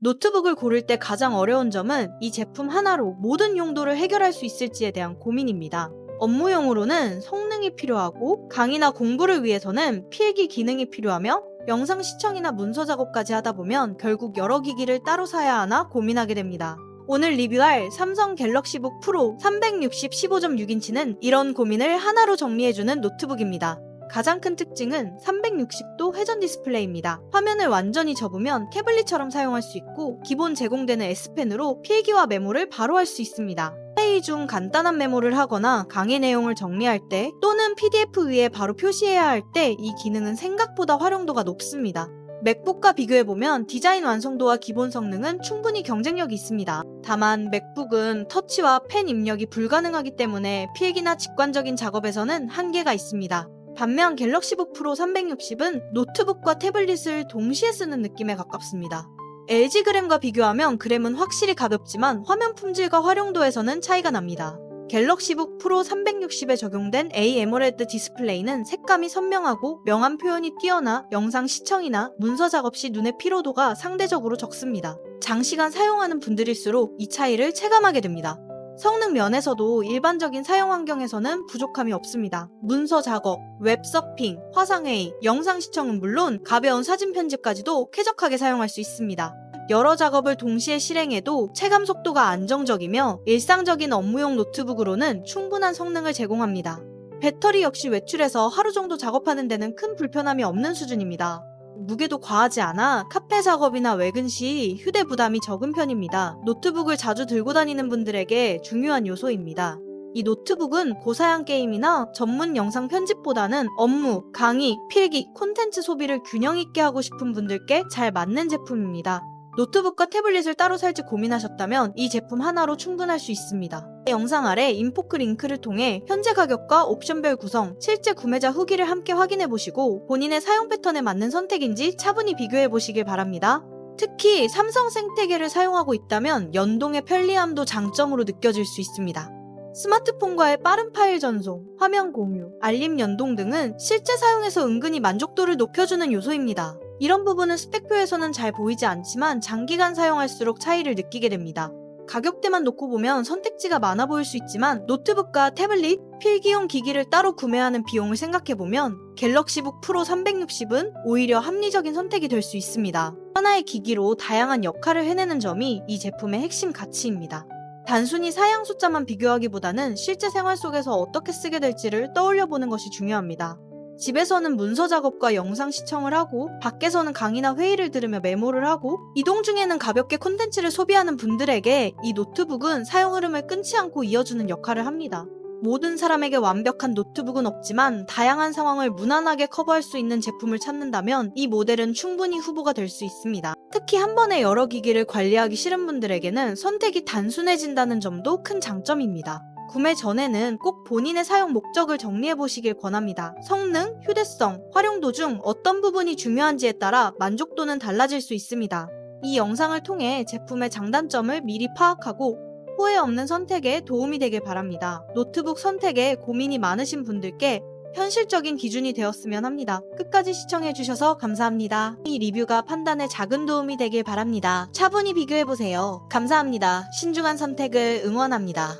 노트북을 고를 때 가장 어려운 점은 이 제품 하나로 모든 용도를 해결할 수 있을지에 대한 고민입니다. 업무용으로는 성능이 필요하고 강의나 공부를 위해서는 필기 기능이 필요하며 영상 시청이나 문서 작업까지 하다 보면 결국 여러 기기를 따로 사야 하나 고민하게 됩니다. 오늘 리뷰할 삼성 갤럭시북 프로 360 15.6인치는 이런 고민을 하나로 정리해주는 노트북입니다. 가장 큰 특징은 360도 회전 디스플레이입니다. 화면을 완전히 접으면 태블릿처럼 사용할 수 있고 기본 제공되는 S펜으로 필기와 메모를 바로 할 수 있습니다. 회의 중 간단한 메모를 하거나 강의 내용을 정리할 때 또는 PDF 위에 바로 표시해야 할 때 이 기능은 생각보다 활용도가 높습니다. 맥북과 비교해보면 디자인 완성도와 기본 성능은 충분히 경쟁력이 있습니다. 다만 맥북은 터치와 펜 입력이 불가능하기 때문에 필기나 직관적인 작업에서는 한계가 있습니다. 반면 갤럭시북 프로 360은 노트북과 태블릿을 동시에 쓰는 느낌에 가깝습니다. LG 그램과 비교하면 그램은 확실히 가볍지만 화면 품질과 활용도에서는 차이가 납니다. 갤럭시북 프로 360에 적용된 AMOLED 디스플레이는 색감이 선명하고 명암 표현이 뛰어나 영상 시청이나 문서 작업 시 눈의 피로도가 상대적으로 적습니다. 장시간 사용하는 분들일수록 이 차이를 체감하게 됩니다. 성능 면에서도 일반적인 사용 환경에서는 부족함이 없습니다. 문서 작업, 웹 서핑, 화상회의, 영상 시청은 물론 가벼운 사진 편집까지도 쾌적하게 사용할 수 있습니다. 여러 작업을 동시에 실행해도 체감 속도가 안정적이며 일상적인 업무용 노트북으로는 충분한 성능을 제공합니다. 배터리 역시 외출해서 하루 정도 작업하는 데는 큰 불편함이 없는 수준입니다. 무게도 과하지 않아 카페 작업이나 외근 시 휴대 부담이 적은 편입니다. 노트북을 자주 들고 다니는 분들에게 중요한 요소입니다. 이 노트북은 고사양 게임이나 전문 영상 편집보다는 업무, 강의, 필기, 콘텐츠 소비를 균형 있게 하고 싶은 분들께 잘 맞는 제품입니다. 노트북과 태블릿을 따로 살지 고민하셨다면 이 제품 하나로 충분할 수 있습니다. 영상 아래 인포크 링크를 통해 현재 가격과 옵션별 구성, 실제 구매자 후기를 함께 확인해 보시고 본인의 사용 패턴에 맞는 선택인지 차분히 비교해 보시길 바랍니다. 특히 삼성 생태계를 사용하고 있다면 연동의 편리함도 장점으로 느껴질 수 있습니다. 스마트폰과의 빠른 파일 전송, 화면 공유, 알림 연동 등은 실제 사용에서 은근히 만족도를 높여주는 요소입니다. 이런 부분은 스펙표에서는 잘 보이지 않지만 장기간 사용할수록 차이를 느끼게 됩니다. 가격대만 놓고 보면 선택지가 많아 보일 수 있지만 노트북과 태블릿, 필기용 기기를 따로 구매하는 비용을 생각해보면 갤럭시북 프로 360은 오히려 합리적인 선택이 될 수 있습니다. 하나의 기기로 다양한 역할을 해내는 점이 이 제품의 핵심 가치입니다. 단순히 사양 숫자만 비교하기보다는 실제 생활 속에서 어떻게 쓰게 될지를 떠올려 보는 것이 중요합니다. 집에서는 문서 작업과 영상 시청을 하고 밖에서는 강의나 회의를 들으며 메모를 하고 이동 중에는 가볍게 콘텐츠를 소비하는 분들에게 이 노트북은 사용 흐름을 끊지 않고 이어주는 역할을 합니다. 모든 사람에게 완벽한 노트북은 없지만 다양한 상황을 무난하게 커버할 수 있는 제품을 찾는다면 이 모델은 충분히 후보가 될 수 있습니다. 특히 한 번에 여러 기기를 관리하기 싫은 분들에게는 선택이 단순해진다는 점도 큰 장점입니다. 구매 전에는 꼭 본인의 사용 목적을 정리해 보시길 권합니다. 성능, 휴대성, 활용도 중 어떤 부분이 중요한지에 따라 만족도는 달라질 수 있습니다. 이 영상을 통해 제품의 장단점을 미리 파악하고 후회 없는 선택에 도움이 되길 바랍니다. 노트북 선택에 고민이 많으신 분들께 현실적인 기준이 되었으면 합니다. 끝까지 시청해주셔서 감사합니다. 이 리뷰가 판단에 작은 도움이 되길 바랍니다. 차분히 비교해보세요. 감사합니다. 신중한 선택을 응원합니다.